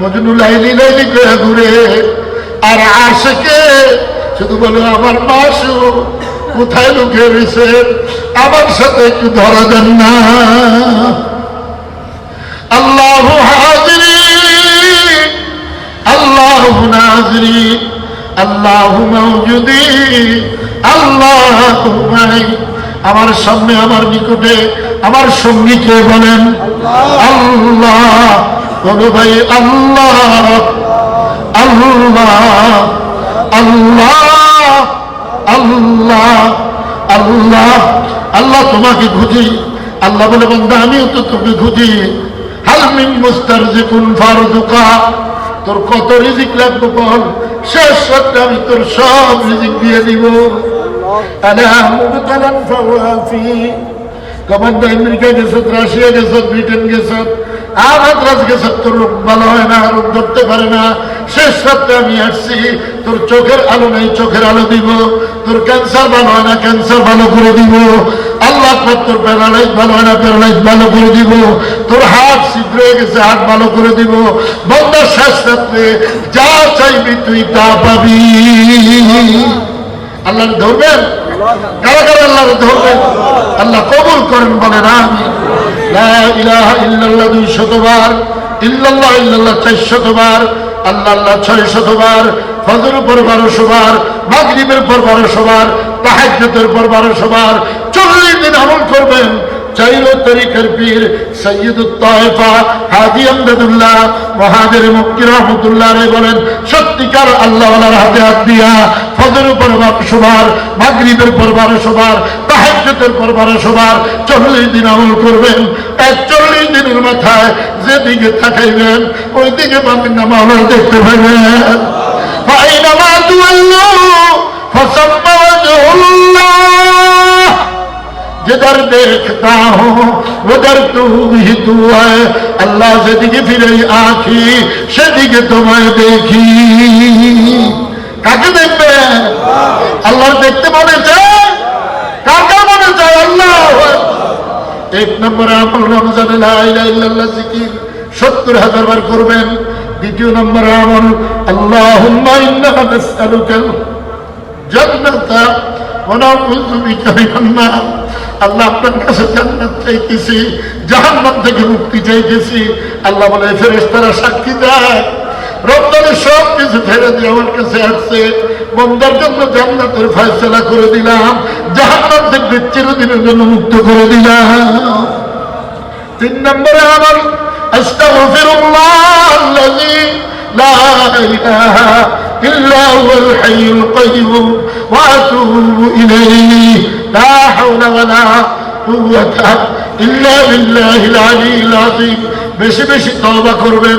মজনু লাইলি লাইলি করে ঘুরে আর আশেকে শুধু বলে আমার মাসু, কোথায় লুকিয়ে রয়েছে? আমার সাথে একটু ধরা দেন না। আল্লাহ হাজিরি, আল্লাহ নাজরি, আল্লাহ মৌজুদি আল্লাহ আমার সামনে, আমার নিকটে, আমার সঙ্গীকে বলেন, আল্লাহ। বলো ভাই আল্লাহ আল্লাহ আল্লাহ আল্লাহ আল্লাহ আল্লাহ তোমাকে খুঁজি আল্লাহ বলে বন্ধা আমিও তো তোকে খুঁজি হালমিন মুস্তার যে কোন ফারুকা তোর কত রিজিক লাগবে বল শেষ সত্য আমি তোর সব রিজিক দিয়ে দিব আমেরিকা গেছত রাশিয়া গেছত ব্রিটেন গেছত আর মাদ্রাস গেছত তোর রোগ ভালো হয় না রোগ ধরতে পারে না। শেষ রাত্রে আমি আসছি, তোর চোখের আলো নাই, চোখের আলো দিব। তোর ক্যান্সার ভালো হয় না ক্যান্সার ভালো করে দিব। আল্লাহ তোর প্যারালাইজ ভালো হয় না প্যারালাইজ ভালো করে দিব। তোর হাত ছিদ্র হয়ে গেছে, হাত ভালো করে দিব। বন্দার শেষ রাত্রে যা চাইবি তুই তা পাবি। আল্লাহ ধরবেন? কারা কারা আল্লাহ ধরবেন আল্লাহ কবুল করেন বলেন আমি দুই শতবার, ইল্লাল্লাহ ইল্লাল্লাহ চার শতবার, আল্লাহ আল্লাহ ছয় শতবার ফজর মাগরিবের বার চল্লিশ দিন আমল করবেন। মহাদের মুক্তি রহমতুল্লাহ বলেন, সত্যিকার আল্লাহওয়ালার হাতে হাত দিয়া ফজর উপর বারোশো বার মাগরিবের পর বারোশো বার তাহাজ্জুদের পর বারোশো বার চল্লিশ দিন আমল করবেন এক চল্লিশ দিনের মাথায় যেদিকে তাকাইবেন ওই দিকে পাবেন না মাওলা দেখতে পাবেন ফাইনামা তুয়াল্লু ফসাম্মা ওয়াজহুল্লাহ जिधर देखता हूँ उधर तू भी तू है अल्लाह সেদিকে ফিরে আখি সেদিকে তোমায় দেখি কাকে দেখবে আল্লাহ দেখতে মনে চায় মনে চায় আল্লাহ। এক নম্বরে আমল রমজানে সত্তর হাজার বার করবেন। দ্বিতীয় নম্বরে আমল নার। আল্লাহ আপনার কাছে চাইতেছি থেকে মুক্তি চাইতেছি। আল্লাহ বলে ফেরেশতারা সাক্ষী দেয় রমজানের সব কিছু ফেলে দিয়ে আমার কাছে আসছে। বন্দার জন্য জান্নাতের ফয়সলা করে দিলাম। জাহান্নাম থেকে চিরদিনের জন্য মুক্ত করে দিলাম। তিন নম্বরে আমার, আস্তাগফিরুল্লাহ আল্লাযী লা ইলাহা إلا বেশি বেশি তওবা করবেন।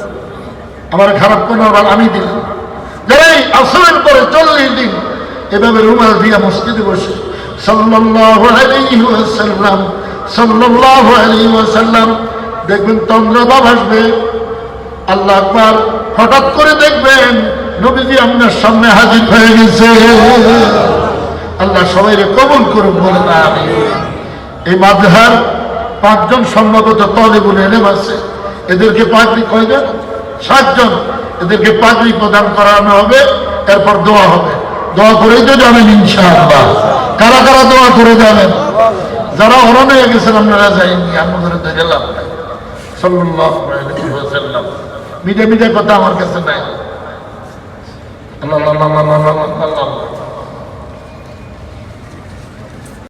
আমার খারাপ কোনো আবার আমি দিলাম যারা এই আসরের পরে চল্লিশ দিন এভাবে রুমাল দিয়া মসজিদে বসে ওয়াসাল্লাম, সাল্লাল্লাহু আলাইহি ওয়াসাল্লাম, দেখবেন তন্দ্রাভাব আসবে, আল্লাহ আকবার, হঠাৎ করে দেখবেন নবীজি আপনার সামনে হাজির হয়ে গেছে। আল্লাহ সবাইকে কবুল করুন বলে না এই মাঝহার পাঁচজন সম্ভবত তলেবুল এলেম আছে। এদেরকে পাগড়ি কয়জন সাতজন এদেরকে পাগড়ি প্রদান করানো হবে, এরপর দোয়া হবে। দোয়া করেই তো যাবেন ইনশাআল্লাহ। কারা কারা দোয়া করে যাবেন? যারা হরণে গেছেন, আপনারা যাইনি আমাদের তো গেলাম। মিডে মিডে কথা আমার কাছে নাই। আল্লাহ